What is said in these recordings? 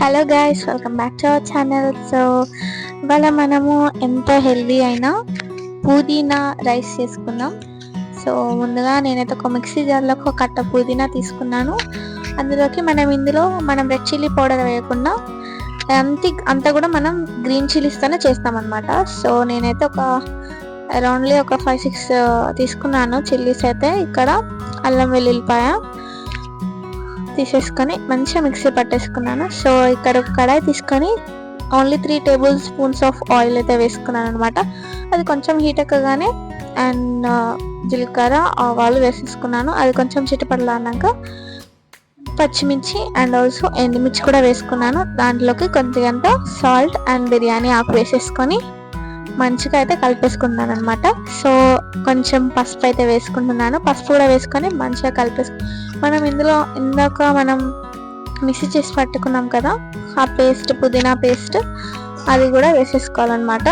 Hello guys welcome back to our channel so ఇవాళ మనము ఎంతో హెల్దీ అయిన పుదీనా రైస్ చేసుకున్నాం. సో ముందుగా నేనైతే ఒక మిక్సీ జార్లో ఒక కట్ట పుదీనా తీసుకున్నాను. అందులోకి మనం ఇందులో మనం రెడ్ చిల్లీ పౌడర్ వేయకుండా అంత అంతా కూడా మనం గ్రీన్ చిల్లీస్తోనే చేస్తామన్నమాట. సో నేనైతే ఒక అరౌండ్లీ ఒక ఫైవ్ సిక్స్ uh, తీసుకున్నాను. చిల్లీస్ అయితే ఇక్కడ అల్లం వెల్లుల్లిపాయ తీసేసుకొని మంచిగా మిక్సీ పట్టేసుకున్నాను. సో ఇక్కడ ఒక కడాయి తీసుకొని only three tablespoons of oil అయితే వేసుకున్నాను అనమాట అది కొంచెం హీట్ ఎక్కగానే అండ్ uh, జీలకర్ర ఆవాలు వేసేసుకున్నాను. అది కొంచెం చిటపడలాన్నాక పచ్చిమిర్చి అండ్ ఆల్సో ఎండుమిర్చి కూడా వేసుకున్నాను. దాంట్లోకి కొంచెంత సాల్ట్ అండ్ బిర్యానీ ఆకు వేసేసుకొని మంచిగా అయితే కలిపేసుకున్నాను అనమాట సో కొంచెం పసుపు అయితే వేసుకుంటున్నాను. పసుపు కూడా వేసుకొని మంచిగా కలిపేసుకు మనం ఇందులో ఇందాక మనం మిక్సీ చేసి పట్టుకున్నాం కదా ఆ పేస్ట్ పుదీనా పేస్ట్ అది కూడా వేసేసుకోవాలన్నమాట.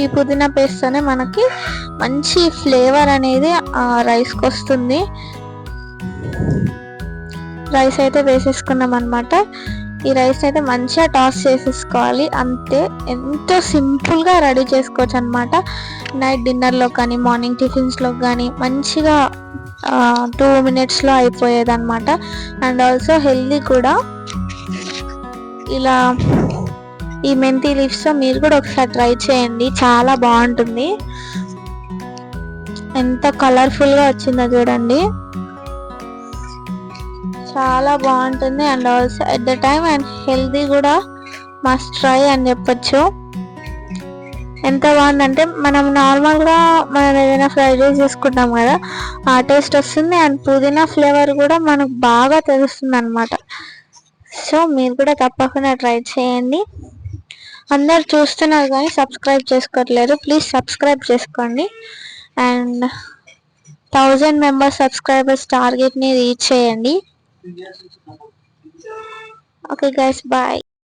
ఈ పుదీనా పేస్ట్తోనే మనకి మంచి ఫ్లేవర్ అనేది ఆ రైస్కి వస్తుంది. రైస్ అయితే వేసేసుకున్నాం అనమాట ఈ రైస్ అయితే మంచిగా టాస్ చేసేసుకోవాలి. అంతే ఎంతో సింపుల్గా రెడీ చేసుకోవచ్చు అనమాట నైట్ డిన్నర్లో కానీ మార్నింగ్ టిఫిన్స్లో కానీ మంచిగా టూ మినిట్స్లో అయిపోయేది అనమాట అండ్ ఆల్సో హెల్దీ కూడా. ఇలా ఈ మెంతి లీవ్స్ మీరు కూడా ఒకసారి ట్రై చేయండి. చాలా బాగుంటుంది. ఎంత కలర్ఫుల్గా వచ్చిందో చూడండి. చాలా బాగుంటుంది. And also at the time and healthy కూడా మస్ట్ ట్రై అని చెప్పచ్చు. ఎంత బాగుందంటే మనం నార్మల్గా మనం ఏదైనా ఫ్రైడ్ రైస్ చేసుకుంటాం కదా ఆ టేస్ట్ వస్తుంది అండ్ పుదీనా ఫ్లేవర్ కూడా మనకు బాగా తెలుస్తుంది అనమాట సో మీరు కూడా తప్పకుండా ట్రై చేయండి. అందరు చూస్తున్నారు కానీ సబ్స్క్రైబ్ చేసుకోవట్లేదు. ప్లీజ్ సబ్స్క్రైబ్ చేసుకోండి. అండ్ థౌజండ్ మెంబర్స్ సబ్స్క్రైబర్స్ టార్గెట్ని రీచ్ చేయండి. Okay guys, bye.